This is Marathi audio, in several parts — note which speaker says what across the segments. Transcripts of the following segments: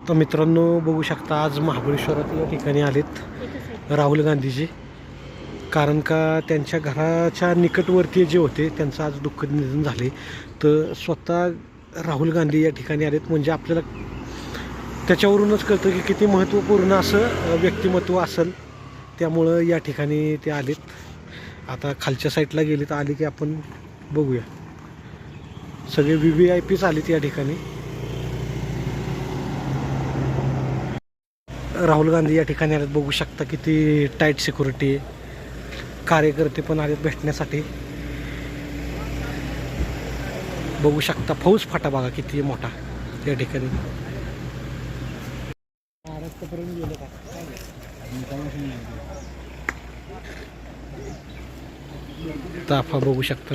Speaker 1: तर मित्रांनो बघू शकता आज महाबळेश्वरात या ठिकाणी आलेत राहुल गांधीजी. कारण का त्यांच्या घराच्या निकटवर्तीय जे होते त्यांचं आज दुःख निधन झाले. तर स्वतः राहुल गांधी या ठिकाणी आलेत. म्हणजे आपल्याला त्याच्यावरूनच कळतं की किती महत्त्वपूर्ण असं व्यक्तिमत्व असेल. त्यामुळं या ठिकाणी ते आलेत. आता खालच्या साईडला गेले तर आले की आपण बघूया. सगळे व्ही व्ही आय पीच आलेत या ठिकाणी. राहुल गांधी या ठिकाणी आलेत. बघू शकता किती टाईट सिक्युरिटी आहे कार्यकर्ते पण आलेत भेटण्यासाठी. बघू शकता फौज फाटा बघा किती मोठा या ठिकाणी. ताफा बघू शकता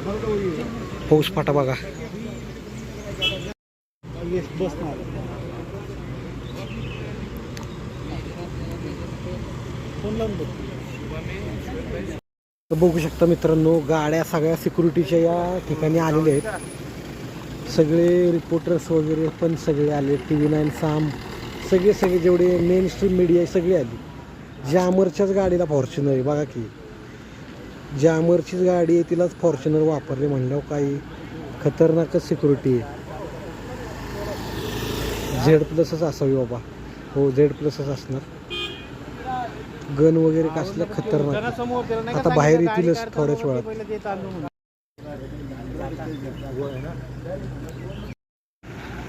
Speaker 1: पाऊस फाटा बघा. तर बघू शकता मित्रांनो गाड्या सगळ्या सिक्युरिटीच्या या ठिकाणी आलेल्या आहेत. सगळे रिपोर्टर्स वगैरे पण सगळे आले टी व्ही नाईन साम सगळे सगळे जेवढे मेन स्ट्रीम मीडिया आहे सगळे आली. जामरच्याच गाडीला फॉर्च्युनर आहे बघा की. जॅमरचीच गाडी आहे तिलाच फॉर्च्युनर वापरले म्हणल्यावर काही खतरनाकच सिक्युरिटी आहे. झेड प्लसच असावी बाबा. हो झेड प्लसच असणार. गन वगैरे कसलं खतरनाक आता बाहेर येतीलच थोड्याच वेळात.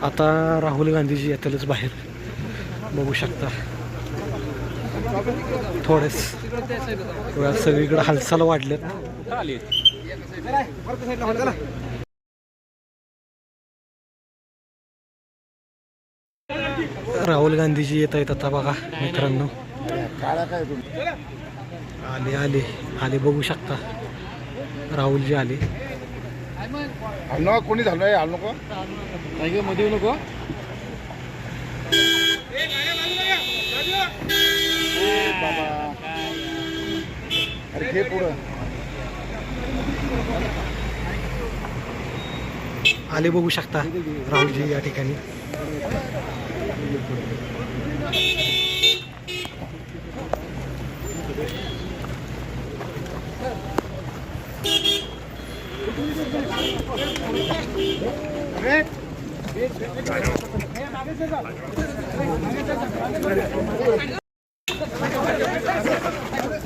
Speaker 1: आता राहुल गांधीजी येतीलच बाहेर. बघू शकता. थोडेस. थोड्या सगळीकडे हालचाल वाढल्यात. राहुल गांधीजी येत आहेत आता बघा मित्रांनो. आले आले आले बघू शकता. राहुलजी आले.
Speaker 2: कोणी झालं हल नको
Speaker 3: मध्ये नको.
Speaker 1: आले बघू शकता राहुलजी या ठिकाणी.